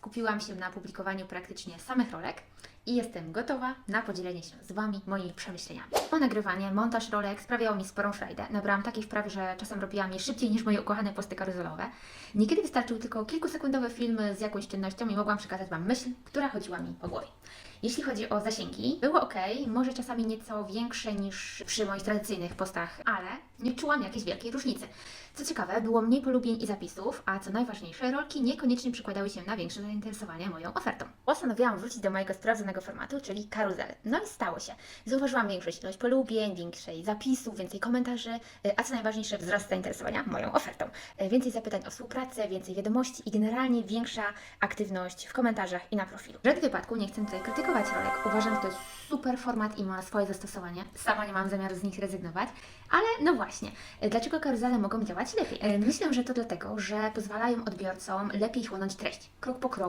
skupiłam się na publikowaniu praktycznie samych rolek i jestem gotowa na podzielenie się z Wami moimi przemyśleniami. Po nagrywanie, montaż rolek sprawiało mi sporą frajdę. Nabrałam takiej wprawy, że czasem robiłam je szybciej niż moje ukochane posty karuzelowe. Niekiedy wystarczył tylko kilkusekundowy film z jakąś czynnością i mogłam przekazać Wam myśl, która chodziła mi po głowie. Jeśli chodzi o zasięgi, było ok, może czasami nieco większe niż przy moich tradycyjnych postach, ale nie czułam jakiejś wielkiej różnicy. Co ciekawe, było mniej polubień i zapisów, a co najważniejsze, rolki niekoniecznie przykładały się na większe zainteresowanie moją ofertą. Postanowiłam wrócić do mojego sprawdzonego formatu, czyli karuzely. No i stało się. Zauważyłam większą ilość polubień, większej zapisów, więcej komentarzy, y, a co najważniejsze, wzrost zainteresowania moją ofertą. Y, Więcej zapytań o współpracę, więcej wiadomości i generalnie większa aktywność w komentarzach i na profilu. W żadnym wypadku nie chcę tutaj krytykować rolek. Uważam, że to jest super format i ma swoje zastosowanie. Sama nie mam zamiaru z nich rezygnować, ale no właśnie, dlaczego karuzele mogą działać lepiej? Y, Myślę, że to dlatego, że pozwalają odbiorcom lepiej chłonąć treść. Krok po kroku